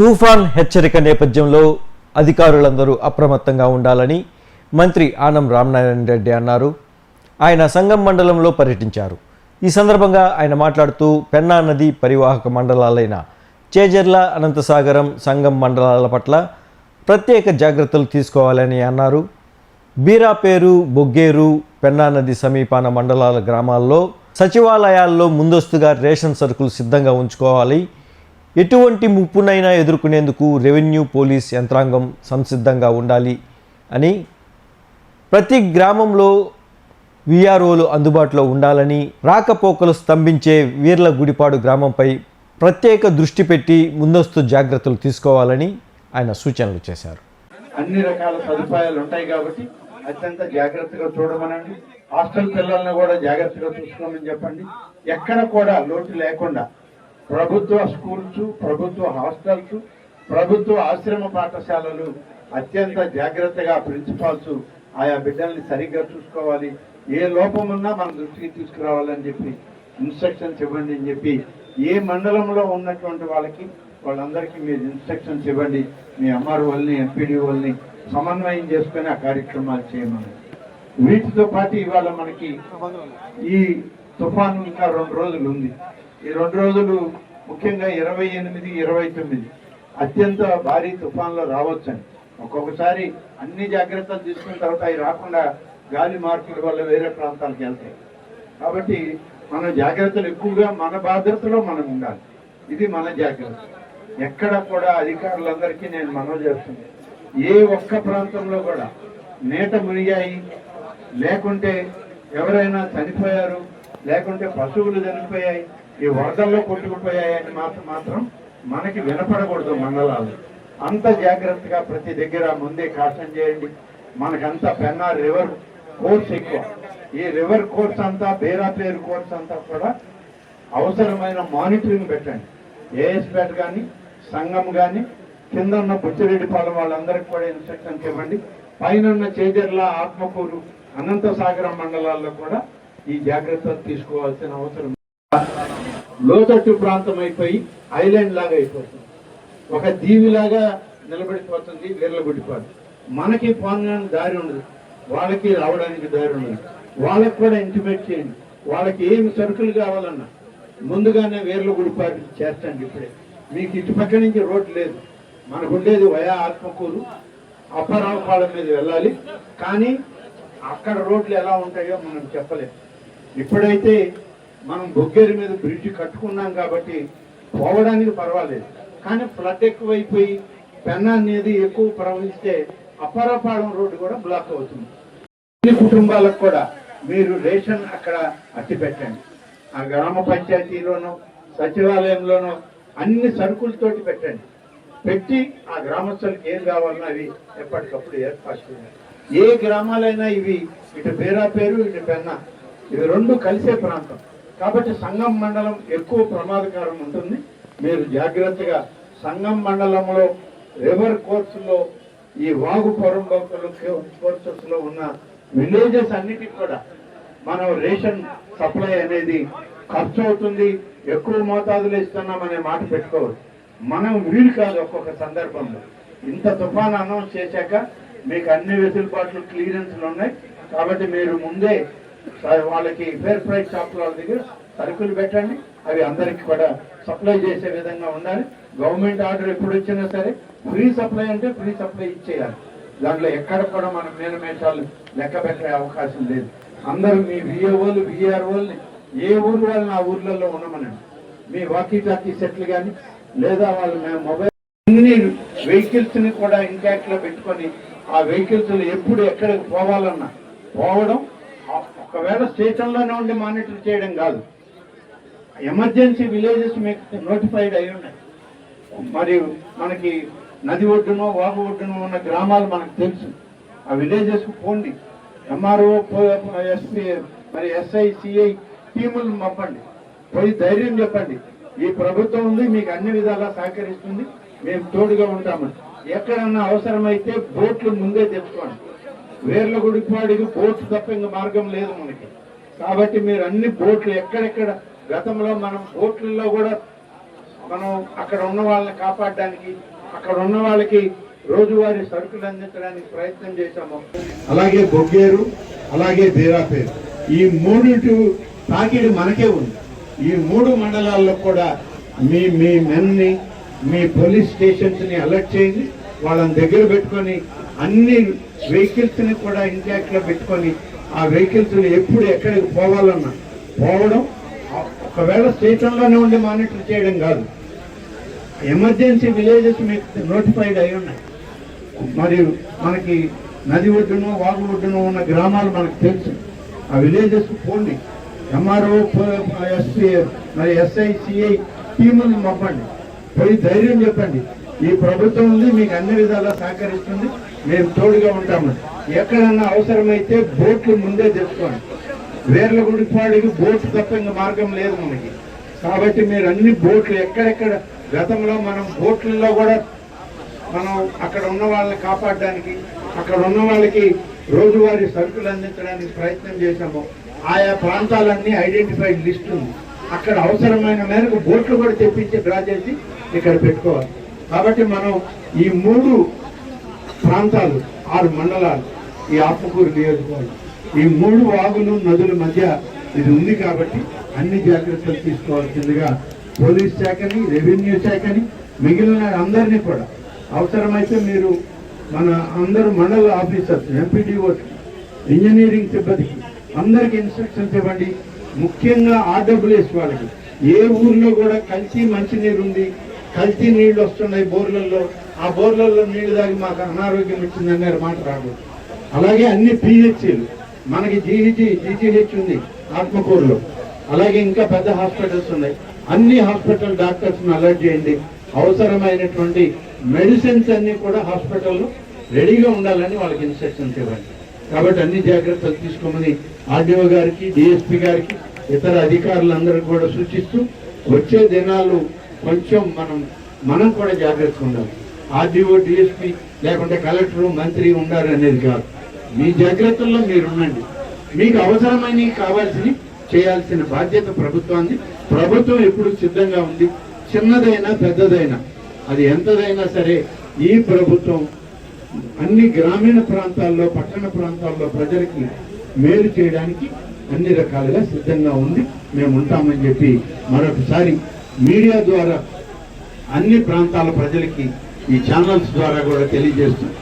తుఫాన్ హెచ్చరిక నేపథ్యంలో అధికారులందరూ అప్రమత్తంగా ఉండాలని మంత్రి ఆనం రామనారాయణ రెడ్డి అన్నారు. ఆయన సంగం మండలంలో పర్యటించారు. ఈ సందర్భంగా ఆయన మాట్లాడుతూ పెన్నా నది పరివాహక మండలాలైన చేజర్ల అనంతసాగరం సంగం మండలాల పట్ల ప్రత్యేక జాగ్రత్తలు తీసుకోవాలని అన్నారు. బీరాపేరు బొగ్గేరు పెన్నా నది సమీపాన మండలాల గ్రామాల్లో సచివాలయాల్లో ముందస్తుగా రేషన్ సరుకులు సిద్ధంగా ఉంచుకోవాలి. ఎటువంటి ముప్పునైనా ఎదుర్కొనేందుకు రెవెన్యూ పోలీస్ యంత్రాంగం సంసిద్ధంగా ఉండాలి అని ప్రతి గ్రామంలో విఆర్ఓలు అందుబాటులో ఉండాలని రాకపోకలు స్తంభించే వీర్ల గుడిపాడు గ్రామంపై ప్రత్యేక దృష్టి పెట్టి ముందస్తు జాగ్రత్తలు తీసుకోవాలని ఆయన సూచనలు చేశారు. అన్ని రకాల సదుపాయాలు ఉంటాయి కాబట్టి అత్యంత జాగ్రత్తగా చూడమనండి. హాస్టల్ పిల్లల్ని కూడా జాగ్రత్తగా చూసుకోమని చెప్పండి. ఎక్కడ కూడా లోటు లేకుండా ప్రభుత్వ స్కూల్స్ ప్రభుత్వ హాస్టల్స్ ప్రభుత్వ ఆశ్రమ పాఠశాలలు అత్యంత జాగ్రత్తగా ప్రిన్సిపాల్స్ ఆయా బిడ్డల్ని సరిగ్గా చూసుకోవాలి. ఏ లోపం ఉన్నా మన దృష్టికి తీసుకురావాలని చెప్పి ఇన్స్ట్రక్షన్స్ ఇవ్వండి అని చెప్పి ఏ మండలంలో ఉన్నటువంటి వాళ్ళకి వాళ్ళందరికీ మీరు ఇన్స్ట్రక్షన్స్ ఇవ్వండి. మీ ఎంఆర్ఓల్ని వాళ్ళని ఎంపీడీ సమన్వయం చేసుకుని ఆ కార్యక్రమాలు చేయమని. వీటితో పాటు ఇవాళ మనకి ఈ తుఫాను ఇంకా రెండు రోజులు ఉంది. ఈ రెండు రోజులు ముఖ్యంగా ఇరవై ఎనిమిది ఇరవై తొమ్మిది అత్యంత భారీ తుఫాన్లు రావచ్చని ఒక్కొక్కసారి అన్ని జాగ్రత్తలు తీసుకున్న తర్వాత అవి రాకుండా గాలి మార్పుల వల్ల వేరే ప్రాంతాలకు వెళ్తాయి. కాబట్టి మన జాగ్రత్తలు ఎక్కువగా మన బాధ్యతలో మనం ఉండాలి. ఇది మన జాగ్రత్త. ఎక్కడ కూడా అధికారులందరికీ నేను మనవి చేస్తున్నాను. ఏ ఒక్క ప్రాంతంలో కూడా నేట మునిగాయి లేకుంటే ఎవరైనా చనిపోయారు లేకుంటే పశువులు చనిపోయాయి ఈ వరదల్లో కొట్టుకుపోయాయి అని మాత్రం మాత్రం మనకి వినపడకూడదు మండలాలు అంత జాగ్రత్తగా ప్రతి దగ్గర ముందే కాషన్ చేయండి. మనకంతా పెన్నా రివర్ కోర్స్ ఎక్కువ. ఈ రివర్ కోర్స్ అంతా బేరాపేరు కోర్స్ అంతా కూడా అవసరమైన మానిటరింగ్ పెట్టండి. ఏఎస్పేట కానీ సంఘం కానీ కింద ఉన్న బుచ్చిరెడ్డిపాలెం వాళ్ళందరికీ కూడా ఇన్స్ట్రక్షన్స్ ఇవ్వండి. పైన ఉన్న చేజర్ల ఆత్మకూరు అనంతసాగరం మండలాల్లో కూడా ఈ జాగ్రత్తలు తీసుకోవాల్సిన అవసరం లోతట్టు ప్రాంతం అయిపోయి ఐలాండ్ లాగా అయిపోతుంది. ఒక దీవిలాగా నిలబడిపోతుంది వీర్లగుడిపాడు మనకి పోనడానికి దారి ఉండదు. వాళ్ళకి రావడానికి దారి ఉండదు. వాళ్ళకి కూడా ఇంటిమేట్ చేయండి. వాళ్ళకి ఏమి సరుకులు కావాలన్నా ముందుగానే వేర్ల గుడిపాటు చేర్చండి ఇప్పుడే. మీకు ఇటు పక్క నుంచి రోడ్డు లేదు. మనకు ఉండేది వయా ఆత్మకూరు. అప్పరావుపాలెం మీద వెళ్ళాలి. కానీ అక్కడ రోడ్లు ఎలా ఉంటాయో మనం చెప్పలేము. ఇప్పుడైతే మనం బొగ్గేరి మీద బ్రిడ్జ్ కట్టుకున్నాం కాబట్టి పోవడానికి పర్వాలేదు. కానీ ఫ్లడ్ ఎక్కువైపోయి పెన్నా అనేది ఎక్కువ ప్రవహిస్తే అప్పరపాలెం రోడ్డు కూడా బ్లాక్ అవుతుంది. అన్ని కుటుంబాలకు కూడా మీరు రేషన్ అక్కడ అట్టి పెట్టండి ఆ గ్రామ పంచాయతీలోనూ సచివాలయంలోనూ అన్ని సరుకులతోటి పెట్టండి. పెట్టి ఆ గ్రామస్తులకు ఏం కావాలన్నా అవి ఎప్పటికప్పుడు ఏర్పాటు చేయాలి ఏ గ్రామాలైనా ఇవి ఇటు పేరా పేరు ఇటు పెన్నా. ఇది రెండు కలిసే ప్రాంతం. కాబట్టి సంగం మండలం ఎక్కువ ప్రమాదకరం ఉంటుంది. మీరు జాగ్రత్తగా సంగం మండలంలో రివర్ కోర్సులో ఈ వాగు పొరంబోకలు కోర్సెస్లో ఉన్న విలేజెస్ అన్నిటికి కూడా మనం రేషన్ సప్లై అనేది ఖర్చు అవుతుంది. ఎక్కువ మోతాదులో ఇస్తున్నాం అనే మాట పెట్టుకోవచ్చు మనం వీలు కాదు ఒక్కొక్క సందర్భంలో. ఇంత తుఫాన్ అనౌన్స్ చేశాక మీకు అన్ని వెసులుబాట్లు క్లియరెన్స్లు ఉన్నాయి. కాబట్టి మీరు ముందే వాళ్ళకి ఫేర్ ప్రైస్ షాప్ వాళ్ళ దగ్గర సరుకులు పెట్టండి. అవి అందరికి కూడా సప్లై చేసే విధంగా ఉండాలి. గవర్నమెంట్ ఆర్డర్ ఎప్పుడు వచ్చినా సరే ఫ్రీ సప్లై అంటే ఫ్రీ సప్లై ఇచ్చేయాలి. దాంట్లో ఎక్కడ కూడా మనం మేనమేషాలు లెక్క పెట్టే అవకాశం లేదు. అందరూ మీ విఏఓలు విఆర్ఓల్ని ఏ ఊరు వాళ్ళని ఆ ఊర్లలో ఉండమనండి. మీ వాకీ టాకీ సెట్లు కానీ లేదా వాళ్ళు మేము మొబైల్ అన్ని వెహికల్స్ని కూడా ఇంటాక్ట్లో పెట్టుకొని ఆ వెహికల్స్ ఎప్పుడు ఎక్కడికి పోవాలన్నా పోవడం ఒకవేళ స్టేషన్లోనే ఉండి మానిటర్ చేయడం కాదు. ఎమర్జెన్సీ విలేజెస్ మీకు నోటిఫైడ్ అయి ఉన్నాయి. మరి మనకి నది ఒడ్డునో వాగు ఒడ్డునో ఉన్న గ్రామాలు మనకు తెలుసు. ఆ విలేజెస్కి పోండి. ఎంఆర్ఓ ఎస్పీ మరి ఎస్ఐ సిఐ టీములు పంపండి పోయి ధైర్యం చెప్పండి. ఈ ప్రభుత్వం ఉంది మీకు అన్ని విధాలా సహకరిస్తుంది. మేము తోడుగా ఉంటామని ఎక్కడన్నా అవసరమైతే బోట్లు ముందే తెచ్చుకోండి. వేర్ల గుడిపాడికి బోట్లు తప్ప ఇంక మార్గం లేదు మనకి. కాబట్టి మీరు అన్ని బోట్లు ఎక్కడెక్కడ గతంలో మనం బోట్లలో కూడా మనం అక్కడ ఉన్న వాళ్ళని కాపాడడానికి అక్కడ ఉన్న వాళ్ళకి రోజువారీ సరుకులు అందించడానికి ప్రయత్నం చేశాము. అలాగే బొగ్గేరు అలాగే బీరాపేరు. ఈ మూడు తాకిడి మనకే ఉంది. ఈ మూడు మండలాల్లో కూడా మీ మీ మెన్ని మీ పోలీస్ స్టేషన్స్ని అలర్ట్ చేయండి. వాళ్ళని దగ్గర పెట్టుకొని అన్ని వెహికల్స్ని కూడా ఇంటాక్ట్ పెట్టుకొని ఆ వెహికల్స్ ఎప్పుడు ఎక్కడికి పోవాలన్నా పోవడం ఒకవేళ స్టేషన్లోనే ఉండి మానిటర్ చేయడం కాదు. ఎమర్జెన్సీ విలేజెస్ మీకు నోటిఫైడ్ అయి ఉన్నాయి. మరియు మనకి నది ఒడ్డున వాగు ఒడ్డున ఉన్న గ్రామాలు మనకు తెలుసు. ఆ విలేజెస్ పోండి. ఎంఆర్ఓ ఎస్పీ మరి ఎస్ఐ సిఐ టీములను పంపండి. పోయి ధైర్యం చెప్పండి. ఈ ప్రభుత్వం ఉంది మీకు అన్ని విధాలా సహకరిస్తుంది. మేము తోడుగా ఉంటాము. ఎక్కడన్నా అవసరమైతే బోట్లు ముందే తెచ్చుకోండి. వేర్ల గుడిపాడికి బోట్ తప్ప ఇంకా మార్గం లేదు మనకి. కాబట్టి మీరు అన్ని బోట్లు ఎక్కడెక్కడ గతంలో మనం బోట్లలో కూడా మనం అక్కడ ఉన్న వాళ్ళని కాపాడడానికి అక్కడ ఉన్న వాళ్ళకి రోజువారీ సరుకులు అందించడానికి ప్రయత్నం చేశాము. ఆయా ప్రాంతాలన్నీ ఐడెంటిఫైడ్ లిస్ట్ ఉంది. అక్కడ అవసరమైన మేరకు బోట్లు కూడా తెప్పించి డ్రా చేసి ఇక్కడ పెట్టుకోవాలి. కాబట్టి మనం ఈ మూడు ప్రాంతాలు ఆరు మండలాలు ఈ ఆత్మకూరు నియోజకవర్గం. ఈ మూడు వాగులు నదుల మధ్య ఇది ఉంది కాబట్టి అన్ని జాగ్రత్తలు తీసుకోవాల్సిందిగా పోలీస్ శాఖని రెవెన్యూ శాఖని మిగిలిన అందరినీ కూడా. అవసరమైతే మీరు మన అందరు మండల ఆఫీసర్స్ ఎంపీడీఓస్ ఇంజనీరింగ్ సిబ్బందికి అందరికి ఇన్స్ట్రక్షన్స్ ఇవ్వండి. ముఖ్యంగా ఆర్డబ్ల్యూఎస్ వాళ్ళకి. ఏ ఊర్లో కూడా కల్తీ మంచినీరు ఉంది కల్తీ నీళ్ళు వస్తున్నాయి బోర్లలో. ఆ బోర్లలో నీళ్ళు తాగి మాకు అనారోగ్యం వచ్చిందని అనే మాట రాదు అలాగే అన్ని పిహెచ్లు మనకి జీహెచ్ జీజీహెచ్ ఉంది ఆత్మకూరులో. అలాగే ఇంకా పెద్ద హాస్పిటల్స్ ఉన్నాయి. అన్ని హాస్పిటల్ డాక్టర్స్ని అలర్ట్ చేయండి. అవసరమైనటువంటి మెడిసిన్స్ అన్ని కూడా హాస్పిటల్లో రెడీగా ఉండాలని వాళ్ళకి ఇన్స్ట్రక్షన్స్ ఇవ్వండి. కాబట్టి అన్ని జాగ్రత్తలు తీసుకోమని ఆర్డీఓ గారికి డిఎస్పి గారికి ఇతర అధికారులందరికీ కూడా సూచిస్తూ వచ్చే దినాలు కొంచెం మనం మనం కూడా జాగ్రత్తగా ఉండాలి. ఆర్డీఓ డిఎస్పి లేకుంటే కలెక్టర్ మంత్రి ఉండారు అనేది కాదు. మీ జాగ్రత్తల్లో మీరు ఉండండి మీకు అవసరమైనవి కావాల్సినవి చేయాల్సిన బాధ్యత ప్రభుత్వాన్ని ప్రభుత్వం ఎప్పుడు సిద్ధంగా ఉంది? చిన్నదైనా పెద్దదైనా. అది ఎంతదైనా సరే ఈ ప్రభుత్వం అన్ని గ్రామీణ ప్రాంతాల్లో పట్టణ ప్రాంతాల్లో ప్రజలకి మేలు చేయడానికి అన్ని రకాలుగా సిద్ధంగా ఉంది. మేము ఉంటామని చెప్పి మరొకసారి మీడియా ద్వారా అన్ని ప్రాంతాల ప్రజలకి ఈ ఛానల్స్ ద్వారా కూడా తెలియజేస్తున్నాం.